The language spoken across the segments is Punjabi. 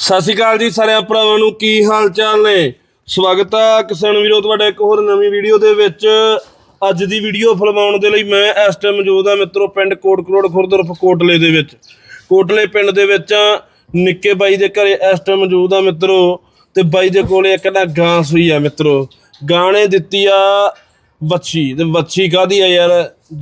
ਸਤਿ ਸ਼੍ਰੀ ਅਕਾਲ ਜੀ ਸਾਰਿਆਂ ਭਰਾਵਾਂ ਨੂੰ, ਕੀ ਹਾਲ ਚਾਲ ਨੇ? ਸਵਾਗਤ ਆ ਕਿਸਾਨ ਵੀਰੋ ਤੁਹਾਡਾ ਇੱਕ ਹੋਰ ਨਵੀਂ ਵੀਡੀਓ ਦੇ ਵਿੱਚ। ਅੱਜ ਦੀ ਵੀਡੀਓ ਫਿਲਮਾਉਣ ਦੇ ਲਈ ਮੈਂ ਇਸ ਟਾਈਮ ਮੌਜੂਦ ਆ ਮਿੱਤਰੋ ਪਿੰਡ ਕੋਟ ਕਰੋੜ ਖੁਰਦ ਕੋਟਲੇ ਦੇ ਵਿੱਚ। ਕੋਟਲੇ ਪਿੰਡ ਦੇ ਵਿੱਚ ਨਿੱਕੇ ਬਾਈ ਦੇ ਘਰੇ ਇਸ ਟਾਈਮ ਮੌਜੂਦ ਆ ਮਿੱਤਰੋ ਤੇ ਬਾਈ ਦੇ ਕੋਲੇ ਇੱਕ ਨਾ ਗਾਂ ਸੂਈ ਆ ਮਿੱਤਰੋ। ਗਾਂ ਨੇ ਦਿੱਤੀ ਆ ਵੱਛੀ, ਤੇ ਵੱਛੀ ਕਾਦੀ ਆ ਯਾਰ?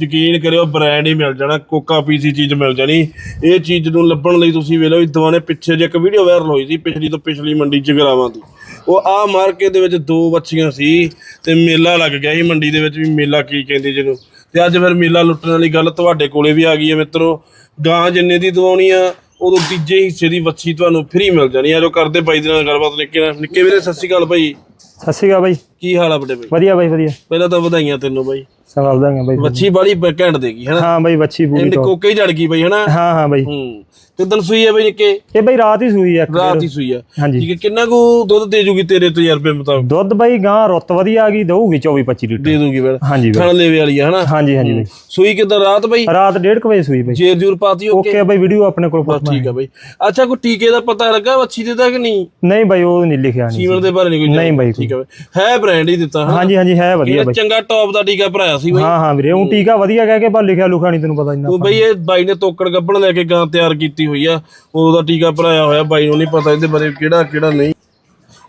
ਯਕੀਨ ਕਰਿਓ ਬ੍ਰਾਂਡ ਹੀ ਮਿਲ ਜਾਣਾ, ਕੋਕਾ ਪੀਸੀ ਚੀਜ਼ ਮਿਲ ਜਾਣੀ। ਇਹ ਚੀਜ਼ ਨੂੰ ਲੱਭਣ ਲਈ ਤੁਸੀਂ ਵੇਖ ਲਓ ਦਵਾਨੇ ਪਿੱਛੇ ਜੇ ਇੱਕ ਵੀਡੀਓ ਵਾਇਰਲ ਹੋਈ ਸੀ, ਪਿਛਲੀ ਤੋਂ ਪਿਛਲੀ ਮੰਡੀ ਜਗਰਾਵਾਂ ਦੀ। ਉਹ ਆ ਮਾਰਕੀਟ ਦੇ ਵਿੱਚ ਦੋ ਵੱਛੀਆਂ ਸੀ, ਤੇ ਮੇਲਾ ਲੱਗ ਗਿਆ ਸੀ ਮੰਡੀ ਦੇ ਵਿੱਚ ਵੀ ਮੇਲਾ ਕੀ ਕਹਿੰਦੇ ਜਿਹਨੂੰ। ਤੇ ਅੱਜ ਫਿਰ ਮੇਲਾ ਲੁੱਟਣ ਵਾਲੀ ਗੱਲ ਤੁਹਾਡੇ ਕੋਲੇ ਵੀ ਆ ਗਈ ਹੈ ਮਿੱਤਰੋ। ਗਾਂ ਜਿੰਨੇ ਦੀ ਦਵਾਉਣੀ ਆ ਉਦੋਂ ਤੀਜੇ ਹਿੱਸੇ ਦੀ ਵੱਛੀ ਤੁਹਾਨੂੰ ਫ੍ਰੀ ਮਿਲ ਜਾਣੀ ਆ। ਜੋ ਕਰਦੇ ਬਾਈ ਦੇ ਨਾਲ ਗੱਲਬਾਤ ਨਿੱਕੇ ਨਾਲ ਨਿੱਕੇ ਵੀਰੇ ਸਤਿ ਸ਼੍ਰੀ ਅਕਾਲ ਬਾਈ ਸਤਿ ਸ਼੍ਰੀ ਅਕਾਲ ਬਾਈ ਕੀ ਹਾਲ ਆ ਬੜੇ ਬਾਈ ਵਧੀਆ ਬਾਈ ਵਧੀਆ। ਪਹਿਲਾਂ ਤਾਂ ਵਧਾਈਆਂ ਤੈਨੂੰ ਬਾਈ ਸਵਾਲ ਦਾਂਗਾ ਬਾਈ ਵੱਛੀ ਬਾਲੀ ਘੈਂਟ ਦੇਗੀ ਹਨਾ? ਹਾਂ ਬਾਈ ਬੱਚੀ ਪੂਰੀ ਤੋਂ ਕੋਕੇ ਹੀ ਜੜ ਗਈ ਬਾਈ ਹਨਾ? ਹਾਂ ਹਾਂ ਬਾਈ। ਹੂੰ। ਤੇ ਦਿਨ ਸੂਈ ਆ ਬਾਈ ਨਿੱਕੇ? ਇਹ ਬਾਈ ਰਾਤ ਹੀ ਸੂਈ ਇੱਕ ਰਾਤ ਹੀ ਸੂਈ ਆ। ਹਾਂਜੀ। ਠੀਕ ਹੈ ਕਿੰਨਾ ਕੁ ਦੁੱਧ ਦੇ ਜੂਗੀ ਤੇਰੇ ਤਜਰਬੇ ਮੁਤਾਬਕ? ਦੁੱਧ ਬਾਈ ਗਾਂ ਰੁੱਤ ਵਧੀਆ ਆ ਗਈ ਦਊਗੀ 24 25 ਲੀਟਰ। ਦੇ ਦੂਗੀ ਫਿਰ। ਹਾਂਜੀ ਬਾਈ। ਥਣ ਲੈਵੇ ਵਾਲੀ ਹਨਾ? ਹਾਂਜੀ ਹਾਂਜੀ ਬਾਈ। ਸੂਈ ਕਿਦਾਂ ਰਾਤ ਬਾਈ? ਰਾਤ 1:30 ਵਜੇ ਸੂਈ ਬਾਈ। ਜੇਰ ਜੂਰ ਪਾਤੀ ਓਕੇ? ਓਕੇ ਬਾਈ ਵੀਡੀਓ ਆਪਣੇ ਕੋਲ ਬਸ ਠੀਕ ਆ ਬਾਈ। ਅੱਛਾ ਕੋਈ ਟੀਕੇ ਦਾ ਪਤਾ ਲੱਗਾ ਵੱਛੀ ਦੇ ਦਾ ਕਿ ਨਹੀਂ? ਨਹੀਂ ਬਾਈ ਉਹ ਨਹੀਂ ਲਿਖਿਆ ਨਹੀਂ ਸੀਮਨ ਦੇ ਬਾਰੇ ਨਹੀਂ ਕੋਈ ਨਹੀਂ ਬਾਈ ਠੀਕ ਬਾਈ। ਹੈ ਬ੍ਰਾਂਡ ਹੀ ਦਿੱਤਾ ਹਾਂਜੀ ਹਾਂਜੀ ਹੈ ਵਧੀਆ ਬਾਈ। ਚੰਗਾ ਟੌਪ ਦਾ ਟੀਕਾ ਭਰਾਇਆ ਸੀ ਬਾਈ। ਹਾਂ ਹਾਂ ਵੀਰੇ ਉਹ ਟੀਕਾ ਵਧੀਆ ਕਹਿ ਕੇ ਪਰ ਲਿਖਿਆ ਲੁਖਾ ਨਹੀਂ ਤੈਨੂੰ ਪਤਾ ਇੰਨਾ ਉਹ ਬਈ ਇਹ ਬਾਈ ਨੇ ਤੋਕੜ ਗੱਬਣ ਲੈ ਕੇ ਗਾਂ ਤਿਆਰ ਕੀਤੀ ਹੋਈ ਆ। ਉਹਦਾ ਟੀਕਾ ਭਰਾਇਆ ਹੋਇਆ ਬਾਈ ਨੂੰ ਨਹੀਂ ਪਤਾ ਇਹਦੇ ਬਾਰੇ ਕਿਹੜਾ ਕਿਹੜਾ ਨਹੀਂ।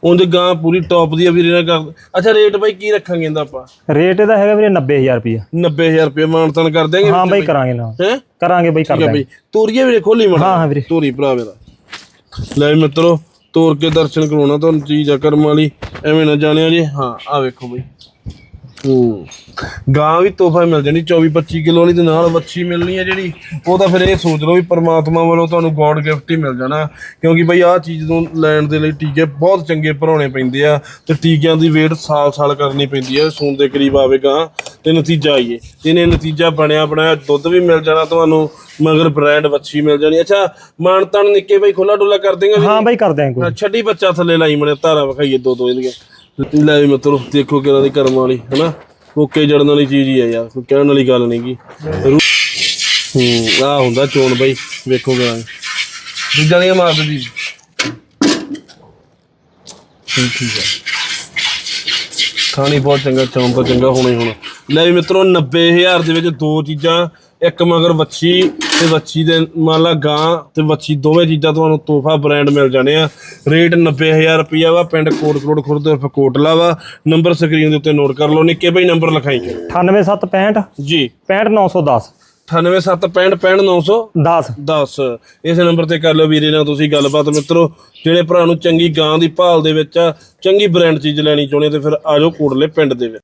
ਉਹਦੇ ਗਾਂ ਪੂਰੀ ਟੌਪ ਦੀ ਆ ਵੀਰੇ ਨਾਲ ਕਰ ਅੱਛਾ ਰੇਟ ਬਾਈ ਕੀ ਰੱਖਾਂਗੇ ਇਹਦਾ ਆਪਾਂ? ਰੇਟ ਇਹਦਾ ਹੈਗਾ ਵੀਰੇ 90000 ਰੁਪਇਆ 90000 ਰੁਪਏ ਮਾਨਤਨ ਕਰ ਦੇਂਗੇ ਹਾਂ ਬਾਈ ਕਰਾਂਗੇ ਨਾ ਹੈ? ਕਰਾਂਗੇ ਬਾਈ ਕਰ ਦਾਂਗੇ ਬਈ। ਤੋਰੀਏ ਵੀਰੇ ਖੋਲੀ ਮੜਾ। ਹਾਂ ਹਾਂ ਵੀਰੇ। ਤੋਰੀ ਭਰਾ ਮੇਰਾ। ਲੈ ਮਿੱਤਰੋ ਤੋਰ ਕੇ ਦਰਸ਼ਨ ਕਰਾਉਣਾ ਤੁਹਾਨੂੰ ਚੀਜ਼ ਆ ਕਰਮ ਵਾਲੀ। ਐਵੇਂ ਨਾ ਜਾਣਿਆ ਜੀ। ਹਾਂ ਆ ਵੇਖੋ ਬਈ। ਗਾਂ ਵੀ ਤੋਹਫਾ ਮਿਲ ਜਾਣੀ 24 25 ਕਿਲੋ ਵਾਲੀ ਤੇ ਨਾਲ ਵੱਛੀ ਮਿਲਣੀ ਹੈ ਜਿਹੜੀ। ਉਹ ਤਾਂ ਫਿਰ ਇਹ ਸੋਚ ਲਓ ਵੀ ਪ੍ਰਮਾਤਮਾ ਵੱਲੋਂ ਤੁਹਾਨੂੰ ਗੋਡ ਗਿਫਟ ਹੀ ਮਿਲ ਜਾਣਾ। ਕਿਉਂਕਿ ਬਈ ਆਹ ਚੀਜ਼ ਨੂੰ ਲੈਣ ਦੇ ਲਈ ਟੀਕੇ ਬਹੁਤ ਚੰਗੇ ਭਰਾਉਣੇ ਪੈਂਦੇ ਆ ਤੇ ਟੀਕਿਆਂ ਦੀ ਵੇਟ ਸਾਲ-ਸਾਲ ਕਰਨੀ ਪੈਂਦੀ ਹੈ ਸੂਨ ਦੇ ਕਰੀਬ ਆਵੇਗਾ ਤੇ ਨਤੀਜਾ ਆਈਏ। ਇਹਨੇ ਨਤੀਜਾ ਬਣਿਆ ਬਣਾਇਆ ਦੁੱਧ ਵੀ ਮਿਲ ਜਾਣਾ ਤੁਹਾਨੂੰ ਮਗਰ ਬ੍ਰਾਂਡ ਵੱਛੀ ਮਿਲ ਜਾਣੀ। ਅੱਛਾ ਮਾਨਤਨ ਨਿੱਕੇ ਬਈ ਖੁੱਲਾ ਡੁੱਲਾ ਕਰ ਦੇਗਾ ਹਾਂ ਬਾਈ ਕਰ ਕੋਈ। ਹਾਂ, ਛੱਡੀ ਬੱਚਾ ਥੱਲੇ ਲਾਈ ਮਣੇ ਧਾਰਾ ਵਿਖਾਈਏ ਦੋ ਦੋ ਇਹਦੀਆਂ। ਲੈ ਵੀ ਮਿੱਤਰੋ ਦੇਖੋ ਕਿਹਨਾਂ ਦੀ ਕਰਮ ਵਾਲੀ ਹਨਾ? ਓਕੇ ਜੜਨ ਵਾਲੀ ਚੀਜ਼ ਹੀ ਆ ਯਾਰ ਕੋਈ ਕਹਿਣ ਵਾਲੀ ਗੱਲ ਨਹੀਂਗੀ ਹੂੰ ਆ ਹੁੰਦਾ ਚੋਣ ਬਾਈ ਵੇਖੋ ਕਿਹਨਾਂ ਦੂਜਾ ਦੀਆਂ ਮਾਰ ਦੀ ਠੀਕ ਠੀਕ ਆ ਖਾਣੀ ਬਹੁਤ ਚੰਗਾ ਚੌਂ ਤਾਂ ਚੰਗਾ ਹੋਣਾ ਹੀ ਹੋਣਾ। ਲੈ ਵੀ ਮਿੱਤਰੋ 90000 ਦੇ ਵਿੱਚ ਦੋ ਚੀਜ਼ਾਂ ਇੱਕ ਮਗਰ ਵੱਛੀ ਤੇ ਵੱਛੀ ਦੇ ਮੰਨ ਲਾ ਗਾਂ ਤੇ ਵੱਛੀ ਦੋਵੇਂ ਚੀਜ਼ਾਂ ਤੁਹਾਨੂੰ ਤੋਹਫਾ ਬ੍ਰਾਂਡ ਮਿਲ ਜਾਣੇ ਆ। ਰੇਟ 90000 ਰੁਪਿਆ ਵਾ ਪਿੰਡ ਕੋਟ ਕਰੋੜ ਖੁਰਦ ਉਰਫ ਕੋਟਲਾ ਵਾ। ਨੰਬਰ ਸਕਰੀਨ ਦੇ ਉੱਤੇ ਨੋਟ ਕਰ ਲਓ ਨਿੱਕੇ ਭਾਈ ਨੰਬਰ ਲਿਖਾਈ ਕਰੋ 98765 ਜੀ। 65910 98765 10 10 ਇਸ ਨੰਬਰ ਤੇ ਕਰ ਲਓ ਵੀਰੇ ਨਾਲ ਤੁਸੀਂ ਗੱਲਬਾਤ ਮਿੱਤਰੋ ਜਿਹੜੇ ਭਰਾ ਨੂੰ ਚੰਗੀ ਗਾਂ ਦੀ ਭਾਲ ਦੇ ਵਿੱਚ ਆ ਚੰਗੀ ਬ੍ਰਾਂਡ ਚੀਜ਼ ਲੈਣੀ ਚਾਹੁੰਦੇ ਤੇ ਫਿਰ ਆਜੋ ਕੋਟਲੇ ਪਿੰਡ ਦੇ ਵਿੱਚ।